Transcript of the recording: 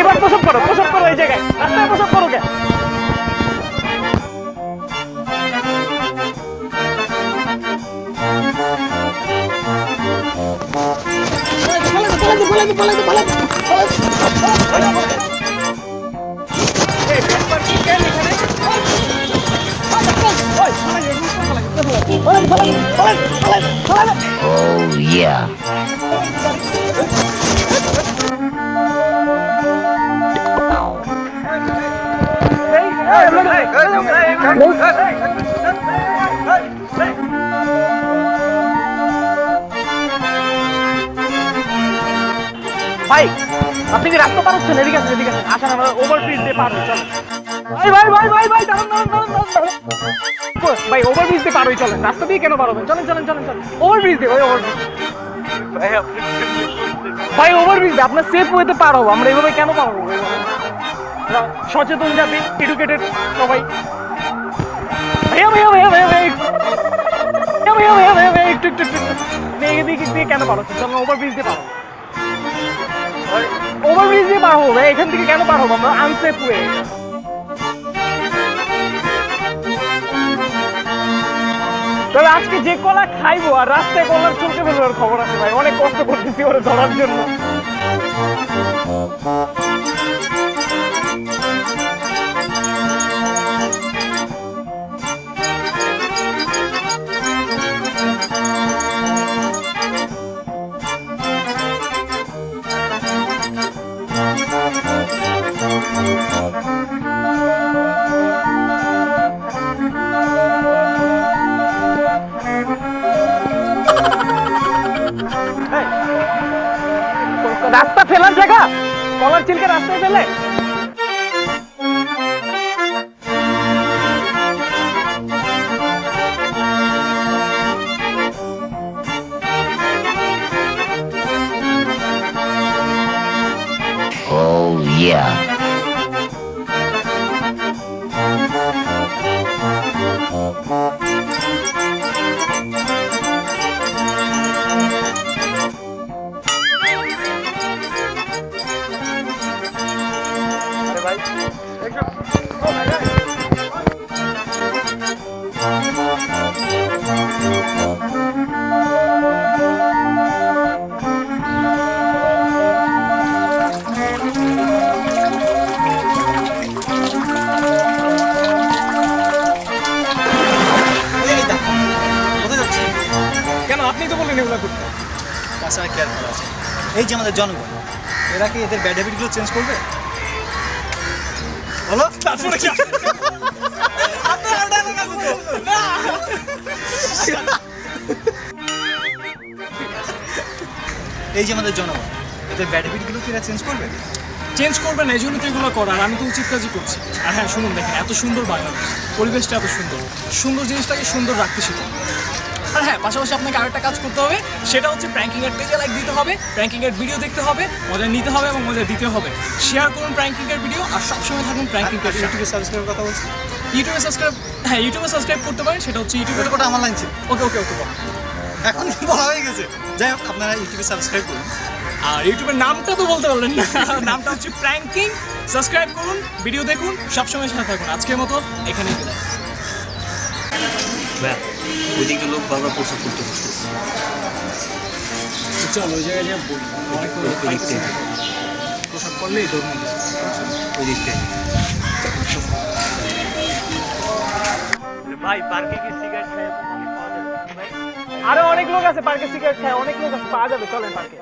এবার প্রসব করো প্রসব করো এই জায়গায়। রাস্তায় প্রসব করো কে? Oh yeah. ভাই আপনি কি রাস্তা পার হচ্ছেন এদিকে আসেন এদিকে আসেন আসেন আমরা ওভারব্রিজ দিয়ে পার চলেন ভাই ভাই ভাই ভাই ভাই দাঁড়ান দাঁড়ান দাঁড়ান ভাই ওভারব্রিজ দিয়ে পার হই চলেন। রাস্তা দিয়ে কেন পার হবেন? চলেন চলেন চলেন চলেন। ওভারব্রিজ দিয়ে ভাই ওভারব্রিজ ভাই ওভারব্রিজ দিয়ে আপনার সেফ ওয়েতে পার হব। আমরা এভাবে কেন পার হব? সচেতন জাতি এডুকেটেড সবাই। ভাইয়া ভাইয়া ভাইয়া ভাইয়া ভাইয়া ভাইয়া ভাইয়া ভাইয়া একটু একটু একটু। আপনি দিয়ে কেন পার চলেন ওভারব্রিজ দিয়ে পার ওভারব্রিজ দিয়ে পার হব ভাই এখান থেকে কেন পার হব? আমরা আনসেফ ওয়ে তবে আজকে যে কলা খাইবো আর রাস্তায় কলার চলতে ফেলবার খবর আছে ভাই। অনেক কষ্ট করতেছি ওরা ধরার জন্য। রাস্তা ফেলার জায়গা কলার চিলকে রাস্তায় ফেলে Oh yeah. এগুলো করতে তাছাড়া কেয়ার করা আছে এই যে আমাদের জনগণ এরা কি এদের ব্যাড হ্যাবিটগুলো চেঞ্জ করবে? বলো। তারপরে কি? এই যে আমাদের জনগণ এদের ব্যাড হ্যাবিটগুলো কি এরা চেঞ্জ করবে? চেঞ্জ করবেন এই জন্য তো এগুলো করার আমি তো উচিত কাজই করছি। আর হ্যাঁ শুনুন দেখেন এত সুন্দর বাংলাদেশ পরিবেশটা এত সুন্দর। সুন্দর জিনিসটাকে সুন্দর রাখতে শিখুন। আর হ্যাঁ পাশাপাশি আপনাকে আরেকটা কাজ করতে হবে সেটা হচ্ছে প্র্যাঙ্কিং এর পেজে লাইক দিতে হবে প্র্যাঙ্কিং এর ভিডিও দেখতে হবে মজা নিতে হবে এবং মজা দিতে হবে। শেয়ার করুন প্র্যাঙ্কিং এর ভিডিও আর সবসময় থাকুন প্র্যাঙ্কিং এর ইউটিউবে সাবস্ক্রাইবের কথা বলছি? ইউটিউবে সাবস্ক্রাইব হ্যাঁ ইউটিউবে সাবস্ক্রাইব করতে পারেন সেটা হচ্ছে ইউটিউবে কোটা আমার লাইন ছিল। ওকে ওকে ওকে এখন বলা হয়ে গেছে। যাই হোক আপনারা ইউটিউবে সাবস্ক্রাইব করুন। আর ইউটিউবের নামটা তো বলতে পারলেন না। নামটা হচ্ছে প্র্যাঙ্কিং সাবস্ক্রাইব করুন ভিডিও দেখুন সবসময় সাথে থাকুন। আজকের মতো এখানেই বিদায়। ওইদিকে লোক বারবার প্রস্তাব করতে বসতেছে চলো ওই জায়গায় যাবো অনেক ওই দিক থেকে প্রসাদ করলেই ধরুন ওই দিক থেকে ভাই পার্কে কি সিগারেট খায় আরো অনেক লোক আছে পার্কে সিগারেট খায় অনেক লোক আছে পাওয়া যাবে চলেন পার্কে